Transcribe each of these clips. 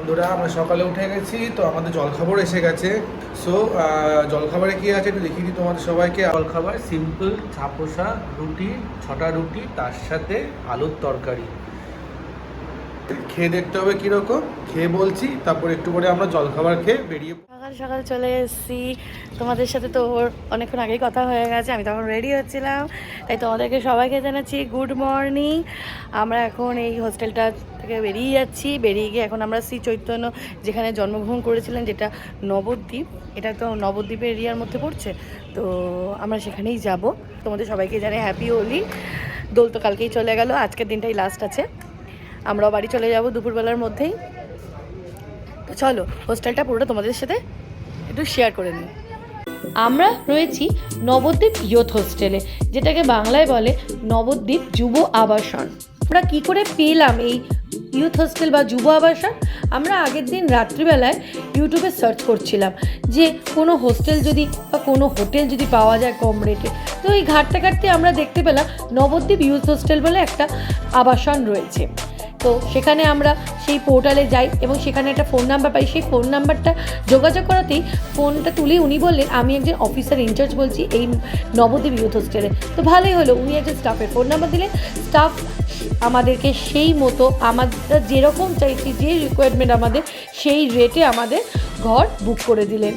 বন্ধুরা, আমরা সকালে উঠে গেছি, তো আমাদের জলখাবার এসে গেছে। সো জলখাবারে কি আছে একটু দেখিয়ে দিই তোমাদের সবাইকে। জলখাবার সিম্পল ছাপোসা রুটি, ছটা রুটি, তার সাথে আলুর তরকারি। খেয়ে দেখতে হবে কীরকম। খেয়ে বলছি, তারপর একটু পরে আমরা জলখাবার খেয়ে বেরিয়ে সকাল সকাল চলে এসেছি। তোমাদের সাথে তো ওর অনেকক্ষণ আগেই কথা হয়ে গেছে, আমি তখন রেডি হচ্ছিলাম। তাই তোমাদেরকে সবাইকে জানাচ্ছি গুড মর্নিং আমরা এখন এই হোস্টেলটা থেকে বেরিয়ে যাচ্ছি। বেরিয়ে গিয়ে এখন আমরা শ্রী চৈতন্য যেখানে জন্মগ্রহণ করেছিলেন, যেটা নবদ্বীপ, এটা তো নবদ্বীপের এরিয়ার মধ্যে পড়ছে। তো আমরা সেখানেই যাব। তোমাদের সবাইকে জানে হ্যাপি হোলি দোল তো কালকেই চলে গেল, আজকের দিনটাই লাস্ট আছে। আমরাও বাড়ি চলে যাব দুপুরবেলার মধ্যেই। তো চলো হোস্টেলটা পুরোটা তোমাদের সাথে একটু শেয়ার করে নিই। আমরা রয়েছি নবদ্বীপ ইয়থ হোস্টেলে যেটাকে বাংলায় বলে নবদ্বীপ যুব আবাসন। আমরা কি করে পেলাম এই ইউথ হোস্টেল বা যুব আবাসন, আমরা আগের দিন রাত্রিবেলায় ইউটিউবে সার্চ করছিলাম যে কোনো হোস্টেল যদি বা কোনো হোটেল যদি পাওয়া যায় কম রেটে। তো এই ঘাটতে ঘাটতে আমরা দেখতে পেলাম নবদ্বীপ ইউথ হোস্টেল বলে একটা আবাসন রয়েছে। তো সেখানে আমরা সেই পোর্টালে যাই এবং সেখানে একটা ফোন নাম্বার পাই। সেই ফোন নাম্বারটা যোগাযোগ করাতেই ফোনটা তুলে। উনি বললেন, আমি একজন অফিসার ইনচার্জ বলছি এই নবদ্বীপ ইউথ হোস্টেলে তো ভালোই হলো। উনি একজন স্টাফের ফোন নাম্বার দিলেন। স্টাফ আমাদেরকে সেই মতো আমাদের যেরকম চাইছি, যে রিকোয়ারমেন্ট আমাদের, সেই রেটে আমাদের ঘর বুক করে দিলেন।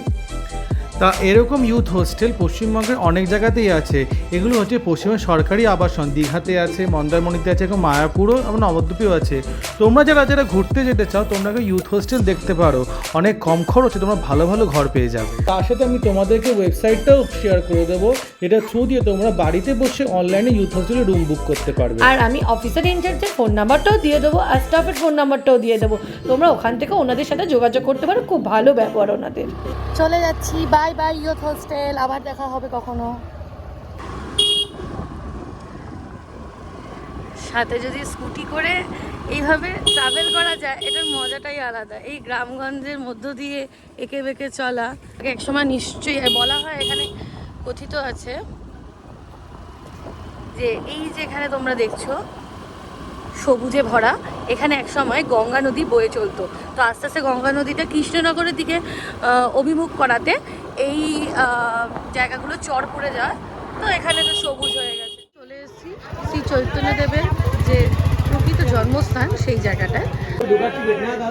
তা এরকম ইউথ হোস্টেল পশ্চিমবঙ্গের অনেক জায়গাতেই আছে। এগুলো হচ্ছে পশ্চিমবঙ্গের সরকারি আবাসন। দীঘাতে আছে মন্দারমণিতে আছে এবং মায়াপুরও এবং নবদ্বীপেও আছে। তোমরা যারা যারা ঘুরতে যেতে চাও তোমরা ইউথ হোস্টেল দেখতে পারো। অনেক কম খরচে তোমরা ভালো ভালো ঘর পেয়ে যাবে। তার সাথে আমি তোমাদেরকে ওয়েবসাইটটাও শেয়ার করে দেবো। এটা থ্রু দিয়ে তোমরা বাড়িতে বসে অনলাইনে ইউথ হোস্টেলে রুম বুক করতে পারবে। আর আমি অফিসার ইনচার্জের ফোন নাম্বারটাও দিয়ে দেবো আর স্টাফের ফোন নাম্বারটাও দিয়ে দেবো। তোমরা ওখান থেকে ওনাদের সাথে যোগাযোগ করতে পারো। খুব ভালো ব্যবহার ওনাদের। চলে যাচ্ছি বাই বাই ইয়থ হোস্টেল, আবার দেখা হবে কখনো। সাথে যদি স্কুটি করে এইভাবে ট্রাভেল করা যায়, এটার মজাটাই আলাদা। এই গ্রামগঞ্জের মধ্য দিয়ে এঁকে বেঁকে চলা। এক সময় নিশ্চয়ই বলা হয় এখানে কথিত আছে যে এই যেখানে তোমরা দেখছ, সবুজে ভরা, এখানে এক সময় গঙ্গা নদী বয়ে চলতো। তো আস্তে আস্তে গঙ্গা নদীটা কৃষ্ণনগরের দিকে অভিমুখ করাতে এই জায়গাগুলো চর পড়ে যায়। তো এখানে তো সবুজ হয়ে গেছে। চলে এসেছি শ্রী চৈতন্য দেবের যে প্রকৃত জন্মস্থান সেই জায়গাটায়।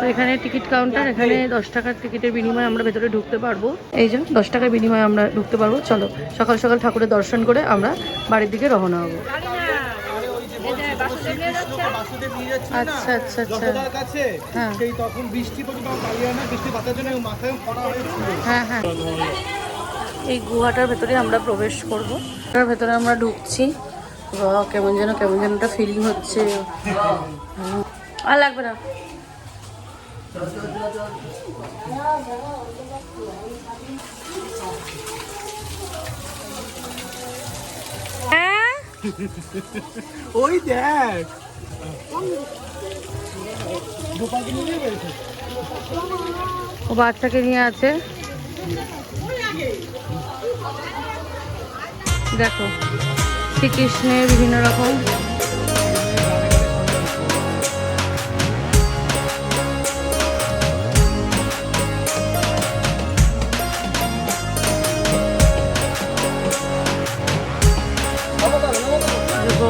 তো এখানে টিকিট কাউন্টার, এখানে দশ টাকার টিকিটের বিনিময়ে আমরা ভেতরে ঢুকতে পারব। এই যে, দশ টাকার বিনিময়ে আমরা ঢুকতে পারব। চলো, সকাল সকাল ঠাকুরের দর্শন করে আমরা বাড়ির দিকে রওনা হব। আচ্ছা আচ্ছা আচ্ছা। কাছে হ্যাঁ। সেই তখন বৃষ্টি পর্যন্ত পালিয়ে বৃষ্টি বাতার জন্য মাথায় পড়া হয়েছিল। হ্যাঁ হ্যাঁ। এই গুহাটার ভেতরে আমরা প্রবেশ করব। এটার ভেতরে আমরা ঢুকছি। কেমন যেন কেমন যেন একটা ফিলিং হচ্ছে। আর লাগবে না। হ্যাঁ ওই দেখ। ও বাচ্চাকে নিয়ে আছে। দেখো শ্রীকৃষ্ণের বিভিন্ন রকম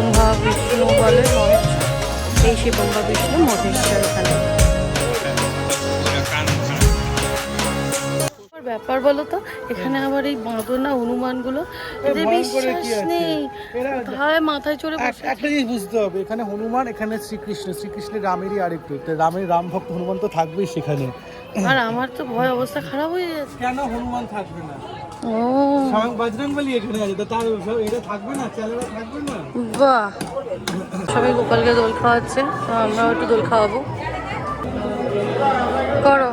ব্রহ্মা বিষ্ণু বলে এই সে ব্রহ্মা বিষ্ণু মহেশ্বর এখানে। ব্যাপার বলো তো? এখানে আবার এই বাঁদর না হনুমানগুলো এদের বিশ্বাস নেই। এরা- মাথায় চড়ে এক- একটা জিনিস বুঝতে হবে এখানে হনুমান এখানে শ্রীকৃষ্ণ শ্রীকৃষ্ণের রামেরই আরেকটু। তো রামের রাম ভক্ত হনুমান তো থাকবেই সেখানে। আর আমার তো ভয় অবস্থা খারাপ হয়ে যাচ্ছে। কেন হনুমান থাকবে না? ও। স্বয়ং বজরং বলি এখানে আছে তো তার এটা থাকবে না চ্যানেলটা থাকবে না? বাহ সবাই গোপালকে দোল খাওয়াচ্ছে, তো আমরাও একটু দোল খাওয়াবো। করো।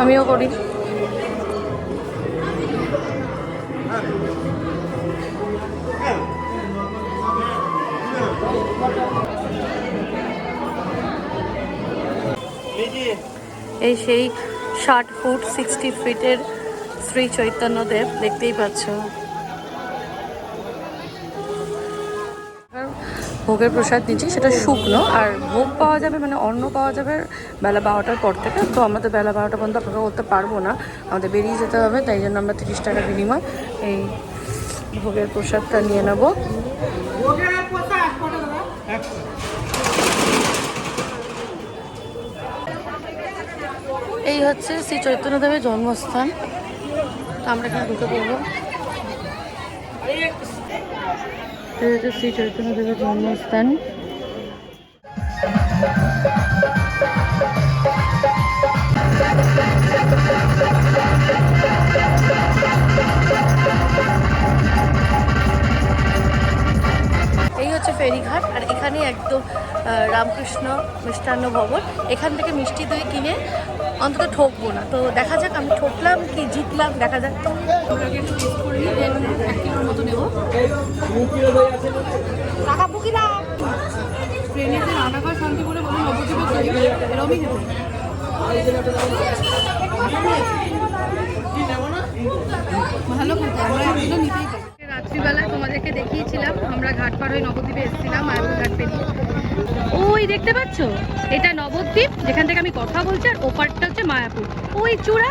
আমিও করি। এই সেই ষাট ফুট সিক্সটি ফিটের শ্রী চৈতন্যদেব, দেখতেই পাচ্ছ। ভোগের প্রসাদ নিচ্ছি, সেটা শুকনো। আর ভোগ পাওয়া যাবে মানে অন্ন পাওয়া যাবে বেলা বারোটার পর থেকে। তো আমরা তো বেলা বারোটা পর্যন্ত অপেক্ষা করতে পারব না। আমাদের বেরিয়ে যেতে হবে, তাই জন্য আমরা তিরিশ টাকা বিনিময় এই ভোগের প্রসাদটা নিয়ে নেব। এই হচ্ছে শ্রী চৈতন্যদেবের জন্মস্থান। আমরা এখানে ঢুকে পড়ব। এই হচ্ছে শ্রী চৈতন্যদেবের জন্মস্থান। এই হচ্ছে ফেরিঘাট আর এখানে একদম রামকৃষ্ণ মিষ্টান্ন ভবন। এখান থেকে মিষ্টি দই কিনে অন্তত ঠকবো না। তো দেখা যাক আমি ঠকলাম কি জিতলাম দেখা যাক। দই এরমই ভালো খেতে, আমরা এক নিতেই পারি। রাত্রিবেলায় তোমাদেরকে দেখিয়েছিলাম, আমরা ঘাট পার হয়ে নবদ্বীপে এসেছিলাম মায়াপুর ঘাট পেরিয়ে। ওই দেখতে পাচ্ছ? এটা নবদ্বীপ, যেখান থেকে আমি কথা বলছি, আর ওপারটা হচ্ছে মায়াপুর। ওই চূড়া,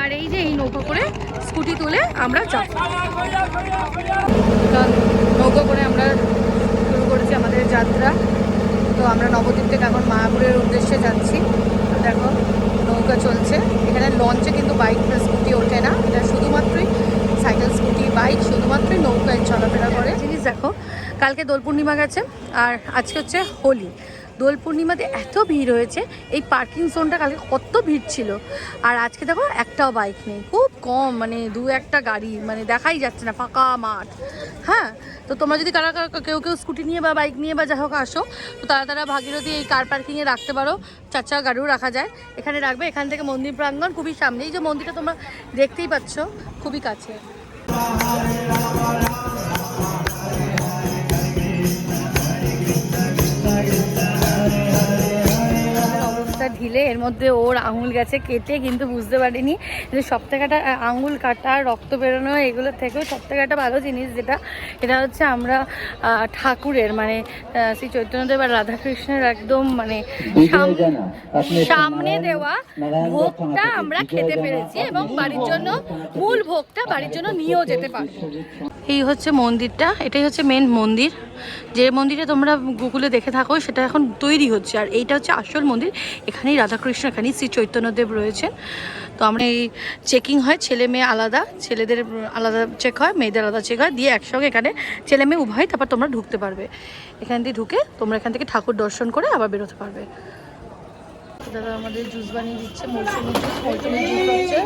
আর এই যে এই নৌকো করে স্কুটি তুলে আমরা যাব। নৌকো করে আমরা শুরু করেছি আমাদের যাত্রা। তো আমরা নবদ্বীপ থেকে এখন মায়াপুরের উদ্দেশ্যে যাচ্ছি। দেখো নৌকা চলছে। এখানে লঞ্চে কিন্তু বাইক বা স্কুটি ওঠে না। এটা শুধুমাত্রই সাইকেল স্কুটি বাইক শুধুমাত্রই নৌকায় চলাফেরা করে। জিনিস দেখো কালকে দোল পূর্ণিমা গেছে আর আজকে হচ্ছে হোলি। দোল পূর্ণিমাতে এত ভিড় হয়েছে, এই পার্কিং জোনটা কালকে কত ভিড় ছিল। আর আজকে দেখো একটাও বাইক নেই, খুব কম মানে দু একটা গাড়ি মানে দেখাই যাচ্ছে না, ফাঁকা মাঠ। হ্যাঁ তো তোমরা যদি কারা কেউ কেউ স্কুটি নিয়ে বা বাইক নিয়ে বা যা হোক আসো, তো তারা তারা ভাগীরথী এই কার পার্কিংয়ে রাখতে পারো, চার চাকা গাড়িও রাখা যায়। এখানে রাখবে, এখান থেকে মন্দির প্রাঙ্গণ, খুবই সামনে, এই যে মন্দিরটা তোমরা দেখতেই পাচ্ছ, খুবই কাছে। ঢিলে এর মধ্যে ওর আঙুল গেছে কেটে কিন্তু বুঝতে পারিনি যে সব থেকে একটা আঙুল কাটা রক্ত বেরোনো এগুলোর থেকেও সব থেকে একটা ভালো জিনিস যেটা এটা হচ্ছে আমরা ঠাকুরের মানে শ্রী চৈতন্যদেব আর রাধাকৃষ্ণের একদম মানে সাম- সামনে দেওয়া ভোগটা আমরা খেতে পেরেছি এবং বাড়ির জন্য মূল ভোগটা বাড়ির জন্য নিয়েও যেতে পারব। এই হচ্ছে মন্দিরটা এটাই হচ্ছে মেন মন্দির। যে মন্দিরে তোমরা গুগলে দেখে থাকো সেটা এখন তৈরি হচ্ছে। আর এইটা হচ্ছে আসল মন্দির এখানেই রাধাকৃষ্ণ এখানেই শ্রী চৈতন্যদেব রয়েছেন। তো আমরা এই চেকিং হয়, ছেলে মেয়ে আলাদা, ছেলেদের আলাদা চেক হয়, মেয়েদের আলাদা চেক হয়, দিয়ে একসঙ্গে এখানে ছেলে মেয়ে উভয় তারপর তোমরা ঢুকতে পারবে। এখান দিয়ে ঢুকে তোমরা এখান থেকে ঠাকুর দর্শন করে আবার বেরোতে পারবে। দাদা আমাদের জুস বানিয়ে দিচ্ছে মৌসুমি জুস মৌসুমি জুস হচ্ছে।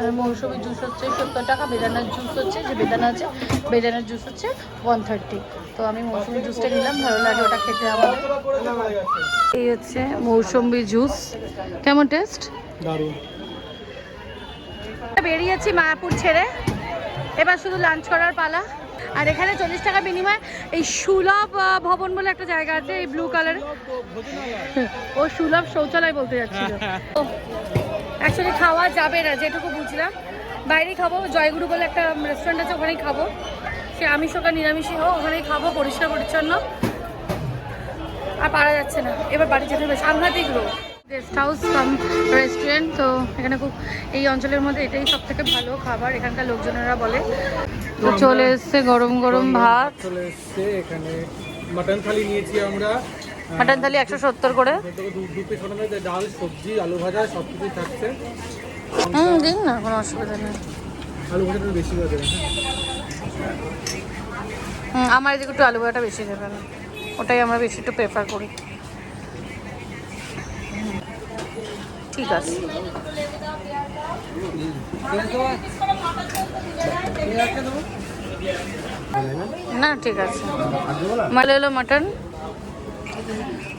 আর মৌসুমি জুস হচ্ছে সত্তর টাকা বেদানার জুস হচ্ছে যে বেদানা আছে বেদানার জুস হচ্ছে ওয়ান থার্টি তো আমি মৌসুমি জুসটা নিলাম ভালো লাগে ওটা খেতে আমাদের। এই হচ্ছে মৌসুমি জুস। কেমন টেস্ট? দারুণ। বেরিয়েছি মায়াপুর ছেড়ে। এবার শুধু লাঞ্চ করার পালা। আর এখানে চল্লিশ টাকা বিনিময় এই সুলভ ভবন বলে একটা জায়গা আছে, এই ব্লু কালারের ও সুলভ শৌচালয় বলতে যাচ্ছিল। অ্যাকচুয়ালি খাওয়া যাবে না, যেটুকু বুঝলাম। বাইরেই খাব, জয়গুরু বলে একটা রেস্টুরেন্ট আছে, ওখানেই খাব। সে আমিষ হোক নিরামিষই হোক, ওখানেই খাব, পরিষ্কার পরিচ্ছন্ন। আর পারা যাচ্ছে না। এবার বাড়ি যেতে হবে, সাংঘাতিক রোগ। গেস্ট হাউস কাম রেস্টুরেন্ট তো এখানে খুব, এই অঞ্চলের মধ্যে এটাই সব থেকে ভালো খাবার, এখানকার লোকজনেরা বলে। তো চলে এসছে গরম গরম ভাত। চলে এসছে এখানে। মাটন থালি নিয়েছি আমরা। মাটন থালি একশো সত্তর করে। ডাল সবজি আলু ভাজা সব কিছুই থাকছে। হুম দিন না কোনো অসুবিধা নেই। আলু ভাজাটা একটু বেশি করে দেবেন আমার এদিকে একটু আলু ভাজাটা বেশি দেবেন ওটাই আমরা বেশি একটু প্রেফার করি। ঠিক আছে। না, ঠিক আছে। মালে হলো মাটন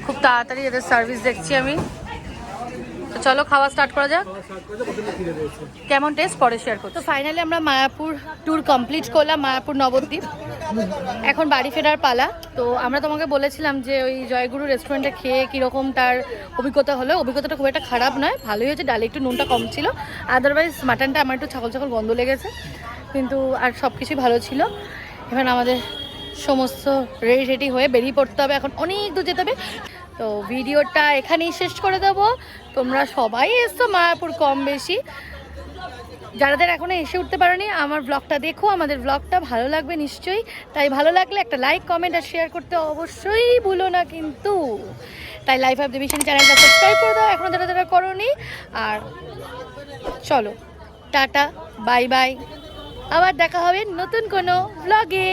খুব তাড়াতাড়ি এদের সার্ভিস দেখছি আমি। তো চলো, খাওয়া স্টার্ট করা যাক। করে কেমন টেস্ট পরে শেয়ার করছি। তো ফাইনালি আমরা মায়াপুর ট্যুর কমপ্লিট করলাম, মায়াপুর নবদ্বীপ। এখন বাড়ি ফেরার পালা। তো আমরা তোমাকে বলেছিলাম যে ওই জয়গুরু রেস্টুরেন্টে খেয়ে কীরকম তার অভিজ্ঞতা হলো। অভিজ্ঞতাটা খুব একটা খারাপ নয়, ভালোই হয়েছে। ডালে একটু নুনটা কম ছিল। আদারওয়াইজ মাটনটা আমার একটু ছাগল ছাগল গন্ধ লেগেছে। কিন্তু আর সব কিছুই ভালো ছিল। এবার আমাদের সমস্ত রেডি রেডি হয়ে বেরিয়ে পড়তে হবে। এখন অনেক দূর যেতে হবে। তো ভিডিওটা এখানেই শেষ করে দেবো। তোমরা সবাই এসছো মায়াপুর কম বেশি। যারা এখনও এখনও এসে উঠতে পারেনি, আমার ব্লগটা দেখো, আমাদের ব্লগটা ভালো লাগবে নিশ্চয়ই। তাই ভালো লাগলে একটা লাইক কমেন্ট আর শেয়ার করতে অবশ্যই ভুলো না কিন্তু। তাই লাইফ অফ ডিভিশন চ্যানেলটা সাবস্ক্রাইব করে দাও, এখনও যারা যারা করনি। আর চলো, টাটা বাই বাই আবার দেখা হবে নতুন কোনো ব্লগে